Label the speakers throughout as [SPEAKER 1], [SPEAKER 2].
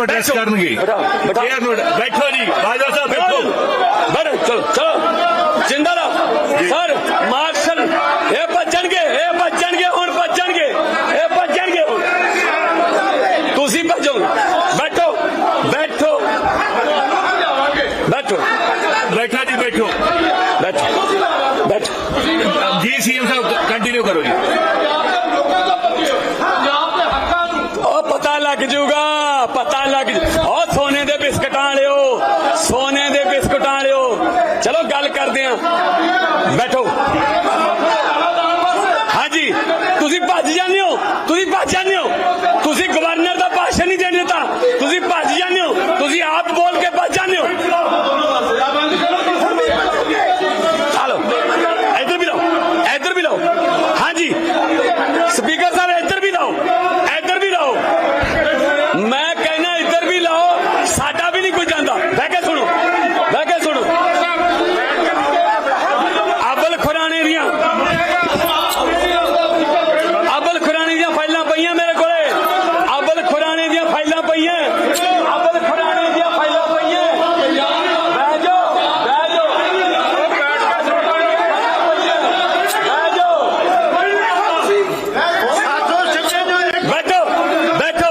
[SPEAKER 1] ਨੂੰ ਐਡਰੈਸ ਕਰਨਗੇ ਚੇਅਰ ਨੂੰ ਬੈਠੋ ਜੀ ਬਾਜਵਾ ਸਾਹਿਬ ਬੈਠੋ
[SPEAKER 2] ਬੜਾ ਚਲੋ ਚਲੋ ਜਿੰਦਾ ਰਹੋ ਸਰ ਮਾਰਸ਼ਲ ਇਹ ਭੱਜਣਗੇ ਇਹ ਭੱਜਣਗੇ ਹੁਣ ਭੱਜਣਗੇ ਇਹ ਭੱਜਣਗੇ ਹੁਣ ਤੁਸੀਂ ਭੱਜੋ ਬੈਠੋ ਬੈਠੋ ਬੈਠੋ
[SPEAKER 1] ਬੈਠਾ ਜੀ ਬੈਠੋ
[SPEAKER 2] ਬੈਠੋ ਬੈਠੋ
[SPEAKER 1] ਜੀ ਸੀਐਮ ਸਾਹਿਬ ਕੰਟੀਨਿਊ ਕਰੋ ਜੀ
[SPEAKER 2] ਉਹ ਪਤਾ ਲੱਗ ਜੂਗਾ, ਪਤਾ ਲੱਗ ਜੂ। ਉਹ ਸੋਨੇ ਦੇ ਬਿਸਕਟਾਂ ਵਾਲਿਓ, ਸੋਨੇ ਦੇ ਬਿਸਕਟਾਂ ਵਾਲਿਓ। ਚਲੋ ਗੱਲ ਕਰਦੇ ਆਂ। ਬੈਠੋ। ਹਾਂਜੀ, ਤੁਸੀਂ ਭੱਜ ਜਾਂਦੇ ਹੋ, ਤੁਸੀਂ ਭੱਜ ਜਾਂਦੇ ਹੋ। ਤੁਸੀਂ ਗਵਰਨਰ ਦਾ ਭਾਸ਼ਣ ਨਹੀਂ ਦੇਣ ਦਿੱਤਾ ਤੁਸੀਂ ਭੱਜ ਜਾਂਦੇ ਹੋ ਤੁਸੀਂ ਆਪ ਬੋਲ ਕੇ ਭੱਜ ਜਾਂਦੇ ਹੋ ਹਲੋ ਇੱਧਰ ਵੀ ਲਾਓ ਇੱਧਰ ਵੀ ਲਾਓ ਹਾਂਜੀ ਸਪੀਕਰ ਸਾਹਿਬ ਇੱਧਰ ਵੀ ਲਾਓ ਇੱਧਰ ਵੀ ਲਾਓ ਮੈਂ ਕਹਿੰਦਾ ਇੱਧਰ ਵੀ ਲਾਓ ਸਾਡਾ ਵੀ ਨਹੀਂ ਕੋਈ ਜਾਂਦਾ ਬਹਿ ਕੇ ਸੁਣੋ ਬਹਿ ਕੇ ਸੁਣੋ ਅਬਲ ਖੁਰਾਣੇ ਦੀਆਂ ਅਬਲ ਖੁਰਾਣੇ ਦੀਆਂ ਫਾਈਲਾਂ ਪਈਆਂ ਮੇਰੇ ਕੋਲੇ ਅਬਲ ਖੁਰਾਣੇ ਦੀਆਂ ਫਾਈਲਾਂ ਪਈਆਂ ਅਬਲ ਖੁਰਾਣੇ ਦੀਆਂ ਫਾਈਲਾਂ ਪਈਆਂ ਬਹਿ ਜਾਓ ਬਹਿ ਜਾਓ ਬਹਿ ਜਾਓ ਬੈਠੋ ਬੈਠੋ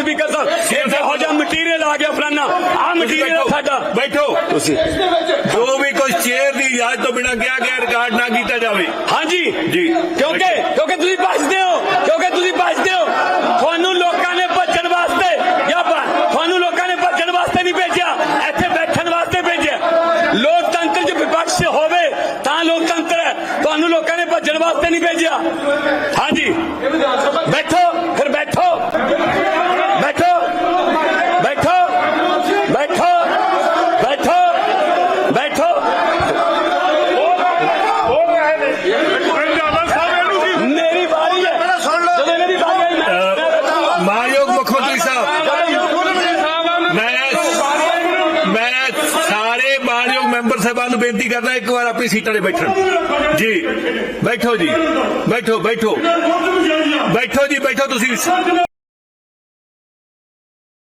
[SPEAKER 2] ਸਪੀਕਰ ਸਾਹਿਬ ਇਹ ਜਿਹਾ ਮਟੀਰੀਅਲ ਆ ਗਿਆ ਫਲਾਨਾ। ਆ ਮਟੀਰੀਅਲ ਸਾਡਾ।
[SPEAKER 1] ਬੈਠੋ।
[SPEAKER 2] ਤੁਸੀਂ।
[SPEAKER 1] ਜੋ ਵੀ ਕੁਝ ਚੇਅਰ ਦੀ ਇਜਾਜ਼ਤ ਤੋਂ ਬਿਨਾਂ ਕਿਹਾ ਗਿਆ ਰਿਕਾਰਡ ਨਾ ਕੀਤਾ ਜਾਵੇ।
[SPEAKER 2] ਹਾਂਜੀ।
[SPEAKER 1] ਜੀ।
[SPEAKER 2] ਕਿਉਂਕਿ ਕਿਉਂਕਿ ਤੁਸੀਂ ਭੱਜਦੇ ਹੋ। ਕਿਉਂਕਿ ਤੁਸੀਂ ਭੱਜਦੇ ਹੋ। ਤੁਹਾਨੂੰ ਲੋਕਾਂ ਨੇ ਭੱਜਣ ਵਾਸਤੇ ਜਾਂ ਤੁਹਾਨੂੰ ਲੋਕਾਂ ਨੇ ਭੱਜਣ ਵਾਸਤੇ ਨਹੀਂ ਭੇਜਿਆ। ਇੱਥੇ ਬੈਠਣ ਵਾਸਤੇ ਭੇਜਿਆ। ਲੋਕਤੰਤਰ 'ਚ ਵਿਪਕਸ਼ ਹੋਵੇ ਤਾਂ ਲੋਕਤੰਤਰ ਹੈ। ਤੁਹਾਨੂੰ ਲੋਕਾਂ ਨੇ ਭੱਜਣ ਵਾਸਤੇ ਨਹੀਂ ਭੇਜਿਆ ਹਾਂਜੀ ਬੈਠੋ ਫਿਰ ਬੈਠੋ ਬੈਠੋ ਬੈਠੋ ਬੈਠੋ ਬੈਠੋ ਬੈਠੋ। ਮੇਰੀ ਵਾਰੀ ਹੈ। ਜਦੋਂ ਇਹਨਾਂ ਵਾਰੀ ਆਈ, ਮੈਂ-
[SPEAKER 1] ਮਾਨਯੋਗ ਮੁੱਖ ਮੰਤਰੀ ਸਾਹਿਬ, ਮੈਂ ਮੈਂ ਸਾਰੇ ਮਾਨਯੋਗ ਮੈਂਬਰ ਸਾਹਿਬਾਂ ਨੂੰ ਬੇਨਤੀ ਕਰਦਾ, ਇੱਕ ਵਾਰ ਆਪਣੀ ਸੀਟਾਂ ਤੇ ਬੈਠਣ। ਜੀ, ਬੈਠੋ ਜੀ। ਬੈਠੋ ਬੈਠੋ। ਬੈਠੋ ਜੀ, ਬੈਠੋ ਤੁਸੀਂ।